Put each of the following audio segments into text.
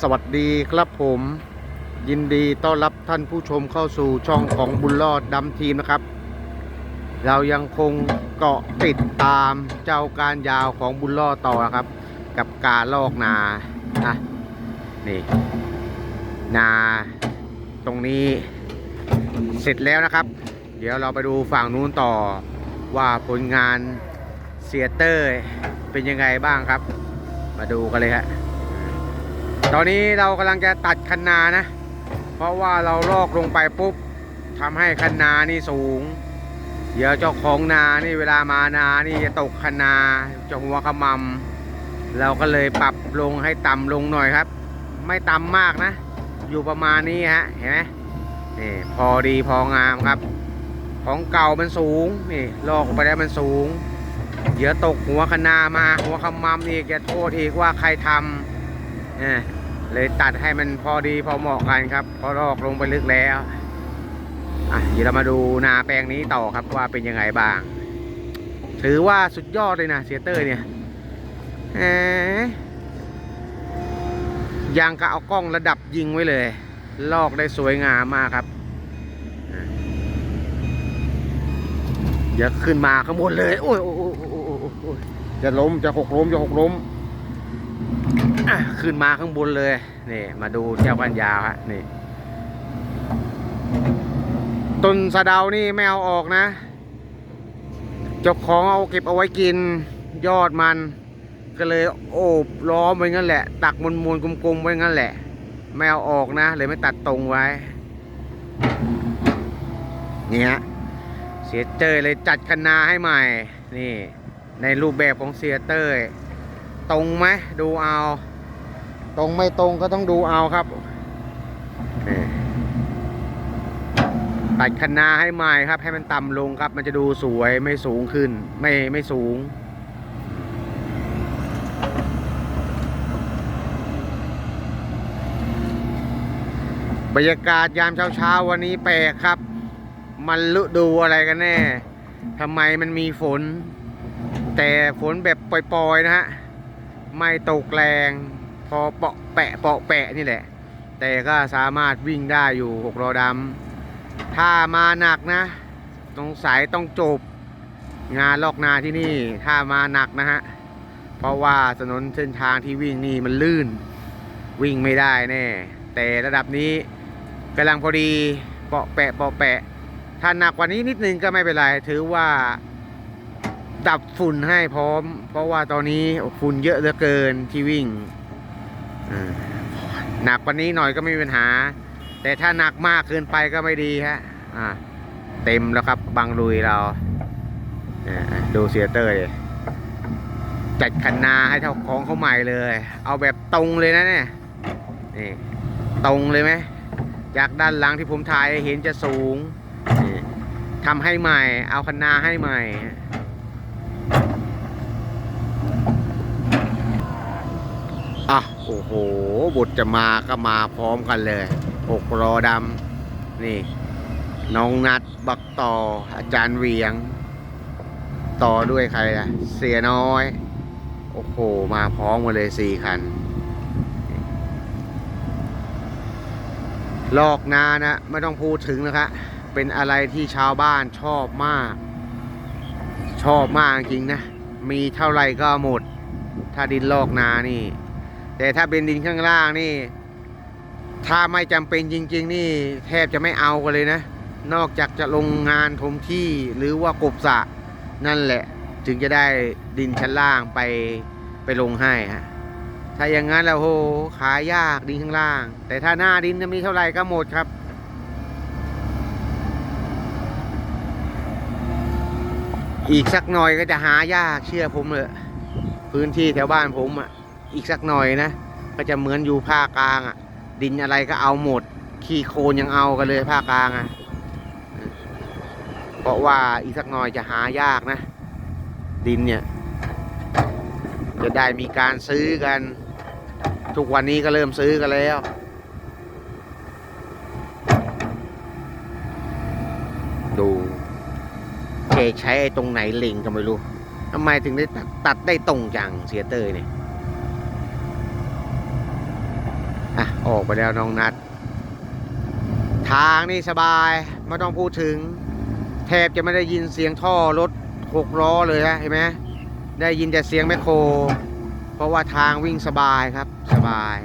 สวัสดีครับผม ยินดีต้อนรับท่านผู้ชมเข้าสู่ช่องของบุญรอดดำทีมนะครับ เรายังคงเกาะติดตามเจ้าการยาวของบุญรอดต่อนะครับ กับการลอกนานะนี่ นาตรงนี้เสร็จแล้วนะครับ เดี๋ยวเราไปดูฝั่งนู้นต่อว่าผลงานเสียเตอร์เป็นยังไงบ้างครับ มาดูกันเลยฮะ ตอนนี้เรากำลังจะตัดคันนานะ เพราะว่าเราลอกลงไปปุ๊บทำให้คันนานี่สูง เดี๋ยวเจ้าของนานี่เวลามานานี่จะตกคันนาจะหัวขมำเราก็เลยปรับลงให้ต่ำลงหน่อยครับ ไม่ต่ำมากนะ อยู่ประมาณนี้ฮะเห็นไหมนี่พอดีพองามครับ ของเก่ามันสูงนี่ลอกไปแล้วมันสูง เดี๋ยวตกหัวคะนามาหัวขมำอีกจะโทษอีกว่าใครทำเนี่ย เลยตัดให้มันพอดีพอเหมาะกันครับเพอลอกลงไปลึกแล้วอะเดี๋ยวเรามาดูนาแปลงนี้ต่อครับว่าเป็นยังไงบ้าง ถือว่าสุดยอดเลยนะเสียเตอร์เนี่ยแหมยังก็เอากล้องระดับยิงไว้เลย ลอกได้สวยงามมากครับเดี๋ยวขึ้นมาข้างบนเลย โอ้ยโอ้ยโอ้ยจะล้มจะหกล้มจะหกล้ม ขึ้นมาข้างบนเลยนี่มาดูเจ้ากันยาวฮะนี่ต้นสะเดานี่ไม่เอาออกนะเจ้าของเอาเก็บเอาไว้กินยอดมัน ก็เลยโอบล้อมไว้งั้นแหละ ตักมนมนๆกลมๆไว้งั้นแหละ ไม่เอาออกนะเลยไม่ตัดตรงไว้นี่ฮะเสียเตยเลยจัดคณาให้ใหม่ นี่ ในรูปแบบของเสียเตยตรงไหมดูเอา ตรงไม่ตรงก็ต้องดูเอาครับตัดคณาให้ใหม่ครับ ให้มันต่ำลงครับ มันจะดูสวยไม่สูงขึ้น ไม่ไม่สูง บรรยากาศยามเช้าๆวันนี้แปลกครับ มันฤดูอะไรกันแน่ทำไมมันมีฝน แต่ฝนแบบปล่อยๆนะฮะ ไม่ตกแรง พอเปาะแปะเปาะแปะนี่แหละ แต่ก็สามารถวิ่งได้อยู่หกล้อดำถ้ามาหนักนะตรงสายต้องจบ งานลอกนาที่นี่ถ้ามาหนักนะฮะเพราะว่าถนนเส้นทางที่วิ่งนี่มันลื่น วิ่งไม่ได้แน่ แต่ระดับนี้กำลังพอดีเปาะแปะเปาะแปะ ถ้าหนักกว่านี้นิดนึงก็ไม่เป็นไร ถือว่าดับฝุ่นให้พร้อม เพราะว่าตอนนี้ฝุ่นเยอะเหลือเกินที่วิ่ง หนักกว่านี้หน่อยก็ไม่มีปัญหา แต่ถ้าหนักมากเกินไปก็ไม่ดีฮะอ่าเต็มแล้วครับบังลุยเราอ่าดูเสียเตอร์ดิจัดคันนาให้เท่าของเขาใหม่เลย เอาแบบตรงเลยนะเนี่ยนี่ตรงเลยไหมจากด้านหลังที่ผมถ่ายเห็นจะสูงทำให้ใหม่ เอาคันนาให้ใหม่ อะ โอ้โห บุตรจะมาก็มาพร้อมกันเลยหกรอดำนี่ น้องนัดบักต่อ อาจารย์เวียง ต่อด้วยใครล่ะเสียน้อย โอ้โห มาพร้อมกันเลยสี่คัน ลอกนานะ ไม่ต้องพูดถึงนะคะเป็นอะไรที่ชาวบ้านชอบมาก ชอบมากจริงนะ มีเท่าไหร่ก็หมด ถ้าดินลอกนานี่ แต่ถ้าเป็นดินข้างล่างนี่ ถ้าไม่จำเป็นจริง ๆ นี่แทบจะไม่เอากันเลยนะ นอกจากจะลงงานถมที่หรือว่ากบสะนั่นแหละ ถึงจะได้ดินชั้นล่างไปไปลงให้ฮะถ้าอย่างนั้นแล้วโหขายยากดินข้างล่าง แต่ถ้าหน้าดินจะมีเท่าไหร่ก็หมดครับอีกสักหน่อยก็จะหายากเชื่อผมเลยพื้นที่แถวบ้านผมอะ อีกสักหน่อยนะ ก็จะเหมือนอยู่ภาคกลางอะ ดินอะไรก็เอาหมด ขี้โคลนยังเอากันเลยภาคกลางอะเพราะว่าอีกสักหน่อยจะหายากนะ ดินเนี่ย จะได้มีการซื้อกัน ทุกวันนี้ก็เริ่มซื้อกันแล้วดูแกใช้ไอ้ตรงไหนเล็งก็ไม่รู้ทำไมถึงได้ตัดตัดได้ตรงจังเสียเตยเนี่ย ออกไปแล้วน้องนัด ทางนี่สบายไม่ต้องพูดถึง แทบจะไม่ได้ยินเสียงท่อรถหกล้อเลยฮะเห็นไหมได้ยินแต่เสียงแมคโคร เพราะว่าทางวิ่งสบายครับสบาย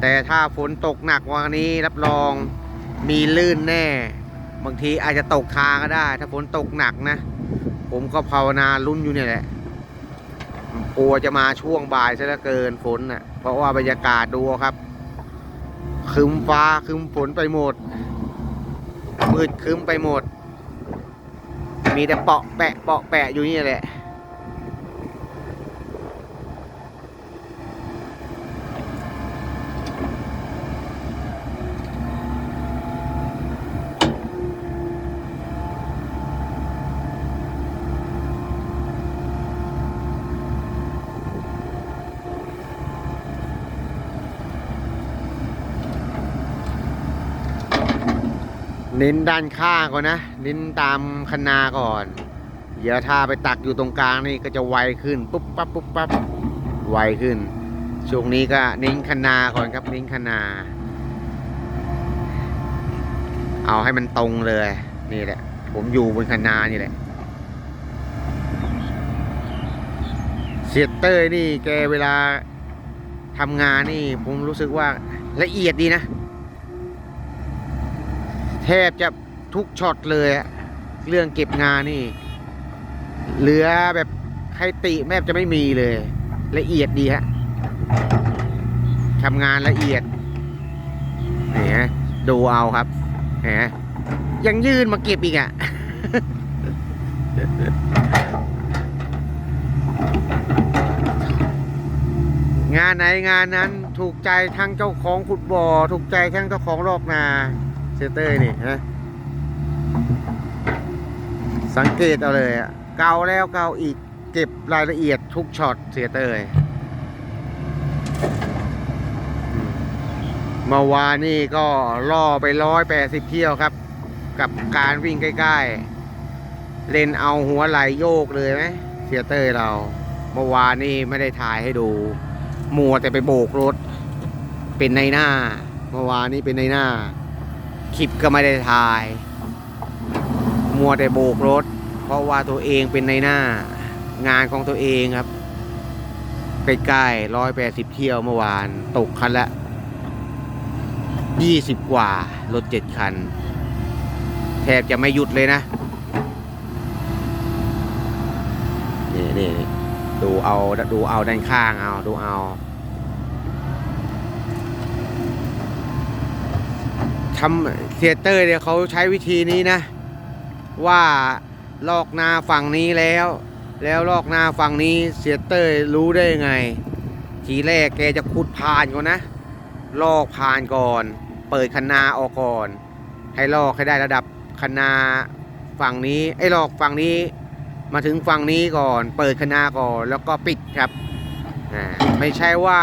แต่ถ้าฝนตกหนักวันนี้รับรองมีลื่นแน่ บางทีอาจจะตกทางก็ได้ ถ้าฝนตกหนักนะ ผมก็ภาวนาลุ้นอยู่เนี่ยแหละกลัวจะมาช่วงบ่ายซะเหลือเกินฝนน่ะเพราะว่าบรรยากาศดูครับ ครึมฟ้าครึมฝนไปหมด มืดครึมไปหมด มีแต่เปาะแปะเปาะแปะอยู่นี่แหละ เน้นด้านข้างก่อนนะ เน้นตามคนาก่อน เดี๋ยวถ้าไปตักอยู่ตรงกลางนี่ก็จะไวขึ้นปุ๊บปั๊บปุ๊บปั๊บไวขึ้น ช่วงนี้ก็เน้นคนาก่อนครับเน้นคนาเอาให้มันตรงเลยนี่แหละ ผมอยู่บนคนานี่แหละเสียเตอร์นี่แกเวลาทำงานนี่ผมรู้สึกว่าละเอียดดีนะ ทบจะทุกช็อตเลยอะเรื่องเก็บงานนี่ เหลือแบบใครติแทบจะไม่มีเลย ละเอียดดีฮะทำงานละเอียดนี่ฮะดูเอาครับเห็นไหมยังยื่นมาเก็บอีกอะงานไหนงานนั้นถูกใจทั้งเจ้าของขุดบ่อ ถูกใจทั้งเจ้าของรอกนา เซเตอร์นี่ฮะสังเกตเอาเลยอะเกาแล้วเกาอีกเก็บรายละเอียดทุกช็อตเสียเตยอืมเมื่อวานนี่ก็ล่อไปร้อยแปดสิบเที่ยวครับ กับการวิ่งใกล้ๆ เล่นเอาหัวไหลโยกเลยไหมเสียเตยเรา เมื่อวานนี่ไม่ได้ถ่ายให้ดู มัวแต่ไปโบกรถ เป็นในหน้า เมื่อวานนี้เป็นในหน้า คลิปก็ไม่ได้ถ่าย มัวแต่โบกรถ เพราะว่าตัวเองเป็นในหน้างานของตัวเองครับใกล้ๆร้อยแปดสิบเที่ยวเมื่อวาน ตกคันละยี่สิบกว่ารถเจ็ดคัน แทบจะไม่หยุดเลยนะนี่นี่นี่ดูเอาดูเอาด้านข้างเอาดูเอา ทำเทยเตอร์เนี่ยเขาใช้วิธีนี้นะ ว่าลอกนาฝั่งนี้แล้ว แล้วลอกนาฝั่งนี้เสียเตอร์รู้ได้ไง ทีแรกแกจะขุดผ่านก่อนนะ ลอกผ่านก่อน เปิดคันนาออกก่อน ให้ลอกให้ได้ระดับคันนาฝั่งนี้ไอ้ลอกฝั่งนี้ มาถึงฝั่งนี้ก่อน เปิดคันนาก่อนแล้วก็ปิดครับไม่ใช่ว่า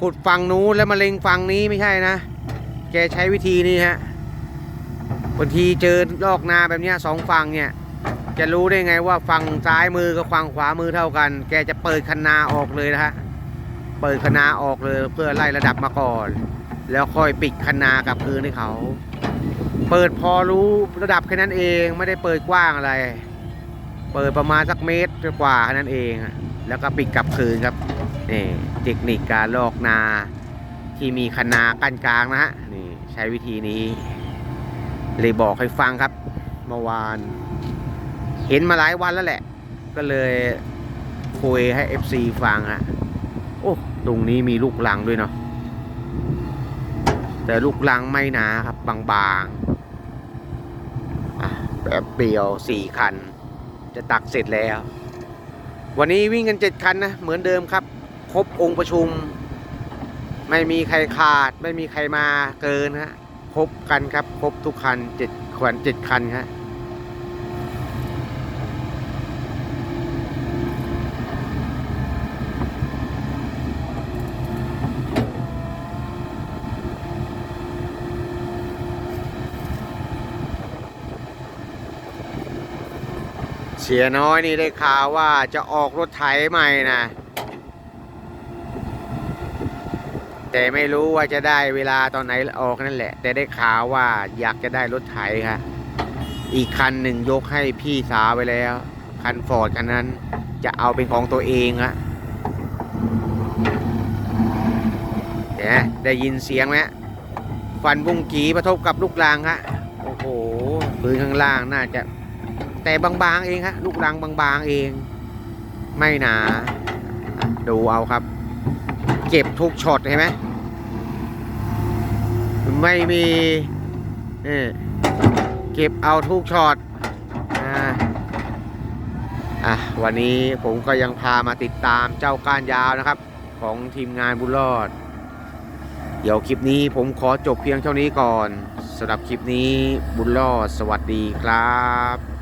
ขุดฝั่งนู้นแล้วมาเล็งฝั่งนี้ไม่ใช่นะ แกใช้วิธีนี้ฮะบางทีเจอลอกนาแบบนี้สองฝั่งเนี่ย จะรู้ได้ไงว่าฝั่งซ้ายมือกับฝั่งขวามือเท่ากัน แกจะเปิดคันนาออกเลยนะฮะเปิดคันนาออกเลยเพื่อไล่ระดับมาก่อน แล้วค่อยปิดคันนากับคืนให้เขา เปิดพอรู้ระดับแค่นั้นเองไม่ได้เปิดกว้างอะไร เปิดประมาณสักเมตรกว่าแค่นั้นเอง แล้วก็ปิดกับคืนครับนี่เทคนิคการลอกนา ที่มีคณากั้นกลางนะฮะนี่ใช้วิธีนี้ เลยบอกให้ฟังครับเมื่อวาน เห็นมาหลายวันแล้วแหละ ก็เลยคุยให้ FC ฟังฮะโอ้ตรงนี้มีลูกลังด้วยเนาะแต่ลูกลังไม่หนาครับบางๆอะแบบเดียวสี่คัน จะตักเสร็จแล้ว วันนี้วิ่งกันเจ็ดคันนะ เหมือนเดิมครับ ครบองค์ประชุม ไม่มีใครขาด ไม่มีใครมาเกินฮะครบกันครับ ครบทุกคันเจ็ดขวัญเจ็ดคันครับเสียน้อยนี่ได้ข่าวว่าจะออกรถไถใหม่นะ แต่ไม่รู้ว่าจะได้เวลาตอนไหนออกนั่นแหละ แต่ได้ข่าวว่าอยากจะได้รถไถครับอีกคันหนึ่งยกให้พี่สาวไปแล้ว คันฟอร์ดคันนั้นจะเอาเป็นของตัวเองอะเนี่ยได้ยินเสียงไหมฟันบุ้งกีประทบกับลูกรางฮะโอ้โหพื้นข้างล่างน่าจะ แต่บางๆเองฮะลูกรังบางๆเอง ไม่หนา ดูเอาครับ เก็บทุกช็อตเห็นไหม ไม่มีเออเก็บเอาทุกช็อตอะวันนี้ผมก็ยังพามาติดตามเจ้าก้านยาวนะครับ ของทีมงานบุญรอด เดี๋ยวคลิปนี้ผมขอจบเพียงเท่านี้ก่อนสำหรับคลิปนี้บุญรอดสวัสดีครับ